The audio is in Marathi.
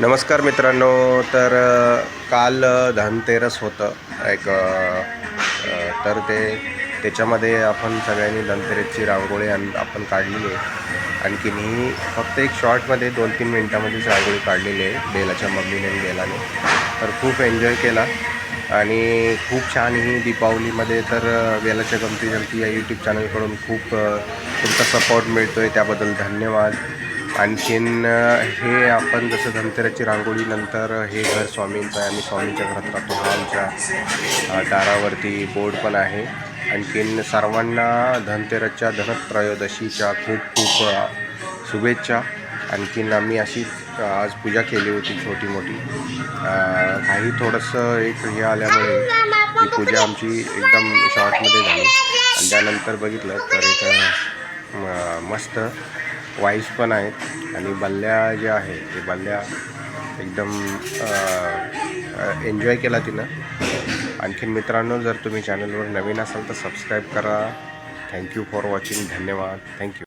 नमस्कार मित्रांनो तर काल धनतेरस होतं एक तर ते त्याच्यामध्ये आपण सगळ्यांनी धनतेरसची रांगोळी आण आपण काढलेली आहे. आणखीन ही फक्त एक शॉर्टमध्ये दोन तीन मिनटामध्येच रांगोळी काढलेली आहे बेलाच्या मम्मीने आणि बेलाने. तर खूप एन्जॉय केला. आणि खूप छान ही दीपावलीमध्ये तर वेलाच्या बेलाच्या गमती जमती या यूट्यूब चॅनलकडून खूप तुमचा सपोर्ट मिळतो आहे त्याबद्दल धन्यवाद. आणखीन हे आपण जसं धनतेराची रांगोळी नंतर हे घर स्वामींचं आहे. आम्ही स्वामींच्या घरात राहतो. हा आमच्या दारावरती बोर्ड पण आहे. आणखीन सर्वांना धनतेरसच्या धनत्रयोदशीच्या खूप खूप शुभेच्छा. आणखीन आम्ही अशी आज पूजा केली होती छोटी मोठी. काही थोडंसं एक हे आल्यामुळे ही पूजा आमची एकदम शॉर्टमध्ये झाली. आणि त्यानंतर बघितलं तर एक म- मस्त वाईस पण आहेत आणि बल्ल्या ज्या आहेत ते बल्ल्या एकदम एन्जॉय केला तिनं. आणखीन मित्रांनो जर तुम्ही चॅनलवर नवीन असाल तर सबस्क्राईब करा. थँक्यू फॉर वॉचिंग धन्यवाद. Thank you